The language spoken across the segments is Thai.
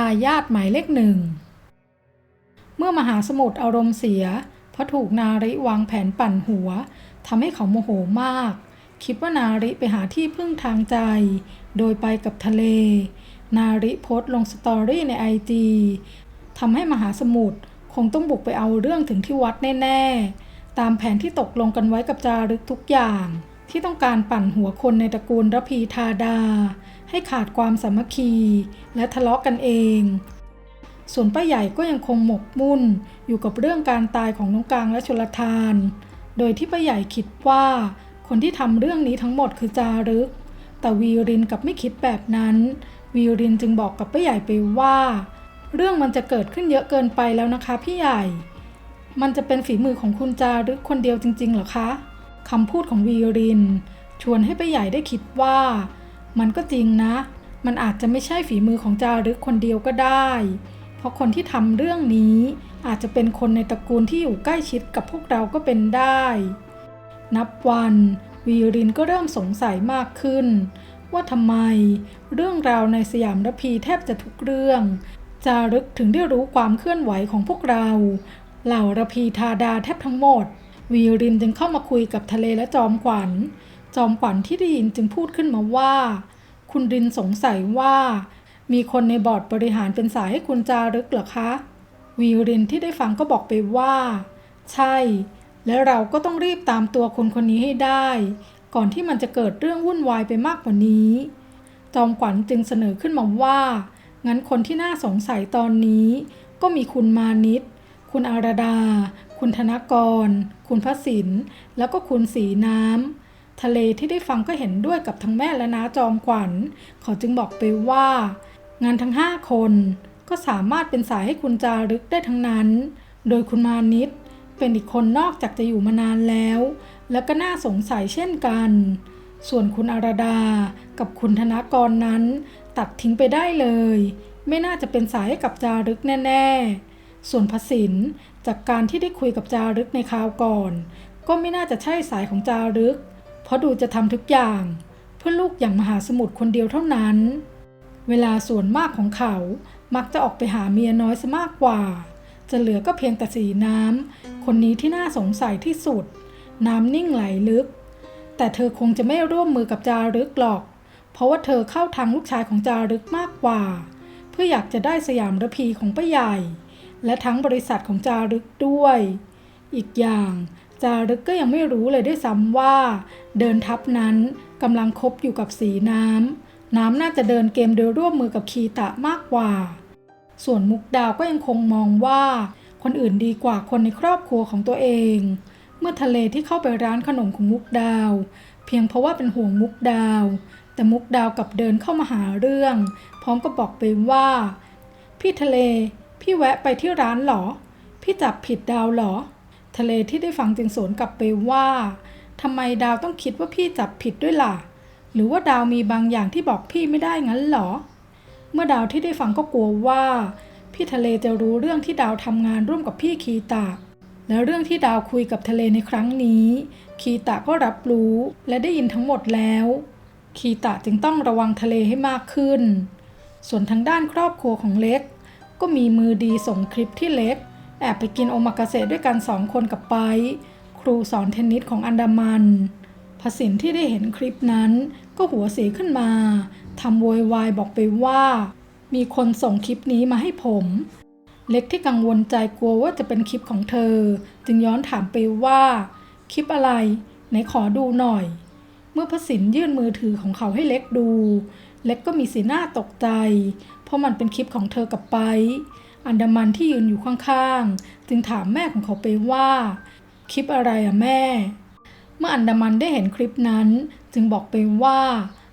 ทายาทหมายเลขหนึ่ง เมื่อมหาสมุทรอารมณ์เสีย เพราะถูกนาริวางแผนปั่นหัวทำให้เขาโมโหมาก คิดว่านาริไปหาที่พึ่งทางใจ โดยไปกับทะเล นาริโพสต์ลงสตอรี่ในไอจีทำให้มหาสมุทรคงต้องบุกไปเอาเรื่องถึงที่วัดแน่ ๆ ตามแผนที่ตกลงกันไว้กับจารึกทุกอย่าง ที่ต้องการปั่นหัวคนในตระกูลระพีธาดา ให้ขาดความสามัคคี และทะเลาะกันเอง ส่วนป้าใหญ่ก็ยังคงหมกมุ่นอยู่กับเรื่องการตายของน้องกลางและชลทาน โดยที่ป้าใหญ่คิดว่าคนที่ทำเรื่องนี้ทั้งหมดคือจารึก แต่วีรินกับไม่คิดแบบนั้น วีรินจึงบอกกับป้าใหญ่ไปว่า เรื่องมันจะเกิดขึ้นเยอะเกินไปแล้วนะคะพี่ใหญ่ มันจะเป็นฝีมือของคุณจารึกคนเดียวจริงๆเหรอคะคำพูดของวีริน ชวนให้ป้าใหญ่ได้คิดว่า มันก็จริงนะ มันอาจจะไม่ใช่ฝีมือของจารึกคนเดียวก็ได้ เพราะคนที่ทำเรื่องนี้อาจจะเป็นคนในตระกูลที่อยู่ใกล้ชิดกับพวกเราก็เป็นได้ นับวันวีรินก็เริ่มสงสัยมากขึ้น ว่าทำไมเรื่องราวในสยามระพีแทบจะทุกเรื่อง จารึกถึงได้รู้ความเคลื่อนไหวของพวกเรา เหล่าระพีธาดาแทบทั้งหมด วีรินจึงเข้ามาคุยกับทะเลและจอมขวัญ จอมขวัญที่ได้ยินจึงพูดขึ้นมาว่า คุณรินสงสัยว่า มีคนในบอร์ดบริหารเป็นสายให้คุณจารึกเหรอคะ วีรินที่ได้ฟังก็บอกไปว่า ใช่ และเราก็ต้องรีบตามตัวคนคนนี้ให้ได้ ก่อนที่มันจะเกิดเรื่องวุ่นวายไปมากกว่านี้ จอมขวัญจึงเสนอขึ้นมาว่า งั้นคนที่น่าสงสัยตอนนี้ ก็มีคุณมานิตคุณอารดา คุณธนกร คุณพระสิน แล้วก็คุณสีน้ำ ทะเลที่ได้ฟังก็เห็นด้วยกับทั้งแม่และน้าจอมขวัญ เขาจึงบอกไปว่า งานทั้งห้าคนก็สามารถเป็นสายให้คุณจารึกได้ทั้งนั้น โดยคุณมานิตเป็นอีกคนนอกจากจะอยู่มานานแล้ว แล้วก็น่าสงสัยเช่นกัน ส่วนคุณอารดากับคุณธนกรนั้น ตัดทิ้งไปได้เลย ไม่น่าจะเป็นสายให้กับจารึกแน่ ๆ ส่วนพสินจากการที่ได้คุยกับจารึกในคราวก่อน ก็ไม่น่าจะใช่สายของจารึก เพราะดูจะทำทุกอย่าง เพื่อลูกอย่างมหาสมุทรคนเดียวเท่านั้น เวลาส่วนมากของเขามักจะออกไปหาเมียน้อยซะมากกว่า จะเหลือก็เพียงแต่สีน้ำคนนี้ที่น่าสงสัยที่สุด น้ำนิ่งไหลลึก แต่เธอคงจะไม่ร่วมมือกับจารึกหรอก เพราะว่าเธอเข้าทางลูกชายของจารึกมากกว่า เพื่ออยากจะได้สยามระพีของป้าใหญ่ และทั้งบริษัทของจารึกด้วย อีกอย่าง จารึกก็ยังไม่รู้เลยด้วยซ้ำว่า เดินทัพนั้นกำลังคบอยู่กับสีน้ำ น้ำน่าจะเดินเกมโดยร่วมมือกับคีตะมากกว่า ส่วนมุกดาวก็ยังคงมองว่า คนอื่นดีกว่าคนในครอบครัวของตัวเอง เมื่อทะเลที่เข้าไปร้านขนมของมุกดาว เพียงเพราะว่าเป็นห่วงมุกดาว แต่มุกดาวกลับเดินเข้ามาหาเรื่อง พร้อมกับบอกไปว่า พี่ทะเล พี่แวะไปที่ร้านหรอ พี่จับผิดดาวหรอ ทะเลที่ได้ฟังจึงสวนกลับไปว่าทำไมดาวต้องคิดว่าพี่จับผิดด้วยล่ะ หรือว่าดาวมีบางอย่างที่บอกพี่ไม่ได้งั้นเหรอ เมื่อดาวที่ได้ฟังก็กลัวว่า พี่ทะเลจะรู้เรื่องที่ดาวทำงานร่วมกับพี่คีตะและเรื่องที่ดาวคุยกับทะเลในครั้งนี้ คีตะก็รับรู้และได้ยินทั้งหมดแล้ว คีตะจึงต้องระวังทะเลให้มากขึ้น ส่วนทางด้านครอบครัวของเล็ก ก็มีมือดีส่งคลิปที่เล็ก แอบไปกินโอมากาเสะด้วยกันสองคนกับไป ครูสอนเทนนิสของอันดามันพสินที่ได้เห็นคลิปนั้น ก็หัวเสียขึ้นมาทำโวยวายบอกไปว่า มีคนส่งคลิปนี้มาให้ผม เล็กที่กังวลใจกลัวว่าจะเป็นคลิปของเธอ จึงย้อนถามไปว่า คลิปอะไร ไหนขอดูหน่อย เมื่อพสินยื่นมือถือของเขาให้เล็กดู เล็กก็มีสีหน้าตกใจ เพราะมันเป็นคลิปของเธอกับไป อันดามันที่ยืนอยู่ข้างๆ จึงถามแม่ของเขาไปว่า คลิปอะไรอะแม่ เมื่ออันดามันได้เห็นคลิปนั้น จึงบอกไปว่า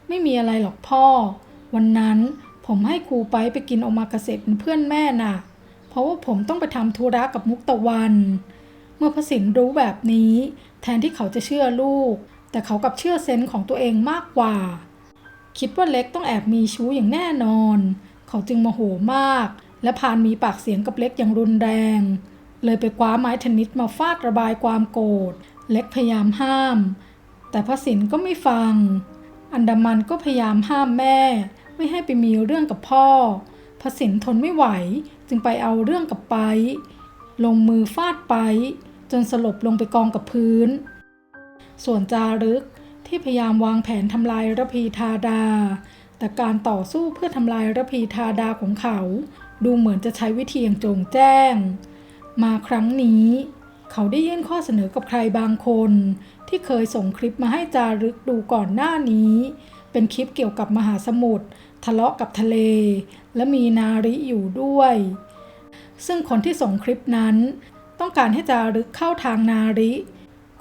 ไม่มีอะไรหรอกพ่อ วันนั้นผมให้ครูไปไปกินโอมากาเสะเป็นเพื่อนแม่น่ะ เพราะว่าผมต้องไปทำธุระกับมุกตะวัน เมื่อพระสินรู้แบบนี้ แทนที่เขาจะเชื่อลูก แต่เขากับเชื่อเซนส์ของตัวเองมากกว่า คิดว่าเล็กต้องแอบมีชู้อย่างแน่นอน เขาจึงโมโหมาก และพานมีปากเสียงกับเล็กอย่างรุนแรง เลยไปคว้าไม้เทนนิสมาฟาดระบายความโกรธ เล็กพยายามห้าม แต่พระสินก็ไม่ฟัง อันดามันก็พยายามห้ามแม่ ไม่ให้ไปมีเรื่องกับพ่อ พระสินทนไม่ไหวจึงไปเอาเรื่องกับไป ลงมือฟาดไป จนสลบลงไปกองกับพื้น ส่วนจารึกที่พยายามวางแผนทำลายระพีธาดา แต่การต่อสู้เพื่อทำลายระพีธาดาของเขา ดูเหมือนจะใช้วิธีอย่างโจงแจ้ง มาครั้งนี้ เขาได้ยื่นข้อเสนอกับใครบางคน ที่เคยส่งคลิปมาให้จารึกดูก่อนหน้านี้ เป็นคลิปเกี่ยวกับมหาสมุทรทะเลาะกับทะเล และมีนาริอยู่ด้วย ซึ่งคนที่ส่งคลิปนั้น ต้องการให้จารึกเข้าทางนาริ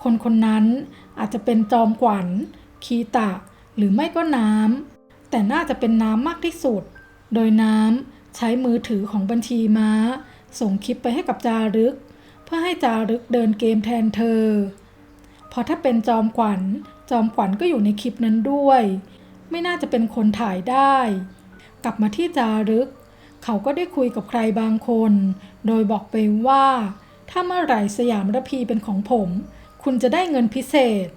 คนคนนั้นอาจจะเป็นจอมขวัญ คีตะ หรือไม่ก็น้ำแต่น่าจะเป็นน้ำมากที่สุด โดยน้ำ ใช้มือถือของบัญชีม้า ส่งคลิปไปให้กับจารึก เพื่อให้จารึกเดินเกมแทนเธอพราะถ้าเป็นจอมขวัญ จอมขวัญก็อยู่ในคลิปนั้นด้วย ไม่น่าจะเป็นคนถ่ายได้ กลับมาที่จารึก เขาก็ได้คุยกับใครบางคน โดยบอกไปว่า ถ้าเมื่อไหร่สยามระพีเป็นของผม คุณจะได้เงินพิเศษ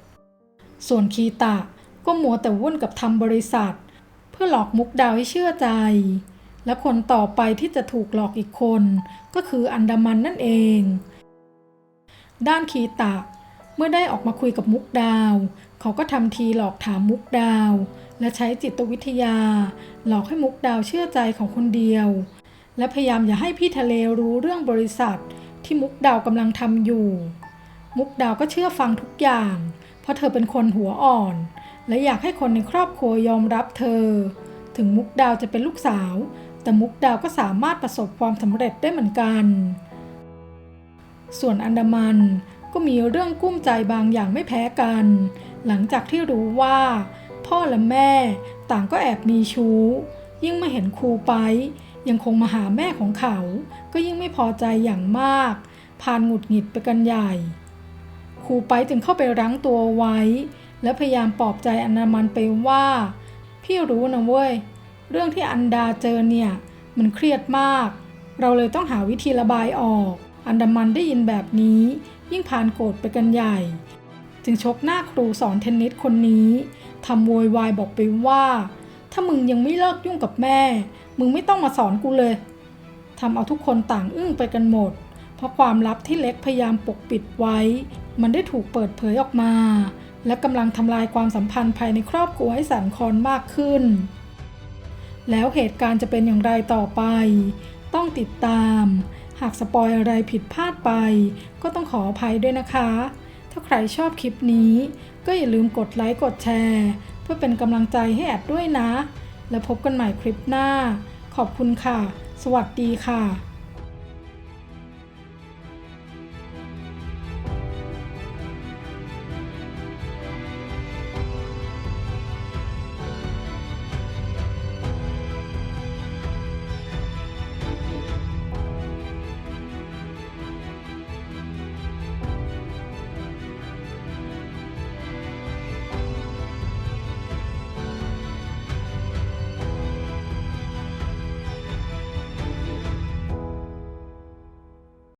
ส่วนคีตะก็มัวแต่วุ่นกับทำบริษัท เพื่อหลอกมุกดาวให้เชื่อใจ และคนต่อไปที่จะถูกหลอกอีกคน ก็คืออันดามันนั่นเอง ด้านคีตะ เมื่อได้ออกมาคุยกับมุกดาว เขาก็ทำทีหลอกถามมุกดาว และใช้จิตวิทยา หลอกให้มุกดาวเชื่อใจของคนเดียว และพยายามอย่าให้พี่ทะเลรู้เรื่องบริษัท ที่มุกดาวกำลังทำอยู่ มุกดาวก็เชื่อฟังทุกอย่าง เพราะเธอเป็นคนหัวอ่อน และอยากให้คนในครอบครัวยอมรับเธอ ถึงมุกดาวจะเป็นลูกสาว แต่มุกดาวก็สามารถประสบความสำเร็จได้เหมือนกัน ส่วนอันดามันก็มีเรื่องกุ้มใจบางอย่างไม่แพ้กัน หลังจากที่รู้ว่า พ่อและแม่ต่างก็แอบมีชู้ ยิ่งมาเห็นครูไป ยังคงมาหาแม่ของเขา ก็ยิ่งไม่พอใจอย่างมากพานหงุดหงิดไปกันใหญ่ ครูไปจึงเข้าไปรั้งตัวไว้ และพยายามปลอบใจอันดามันไปว่า พี่รู้นะเว้ย เรื่องที่อันดาเจอเนี่ย มันเครียดมาก เราเลยต้องหาวิธีระบายออก อันดามันได้ยินแบบนี้ ยิ่งพานโกรธไปกันใหญ่ จึงชกหน้าครูสอนเทนนิสคนนี้ทำโวยวายบอกไปว่า ถ้ามึงยังไม่เลิกยุ่งกับแม่ มึงไม่ต้องมาสอนกูเลยทำเอาทุกคนต่างอึ้งไปกันหมด เพราะความลับที่เล็กพยายามปกปิดไว้ มันได้ถูกเปิดเผยออกมา และกำลังทำลายความสัมพันธ์ภายในครอบครัวให้สั่นคลอนมากขึ้น แล้วเหตุการณ์จะเป็นอย่างไรต่อไป ต้องติดตาม หากสปอยอะไรผิดพลาดไป ก็ต้องขออภัยด้วยนะคะ ถ้าใครชอบคลิปนี้ ก็อย่าลืมกดไลค์กดแชร์ เพื่อเป็นกำลังใจให้แอดด้วยนะ แล้วพบกันใหม่คลิปหน้า ขอบคุณค่ะ สวัสดีค่ะ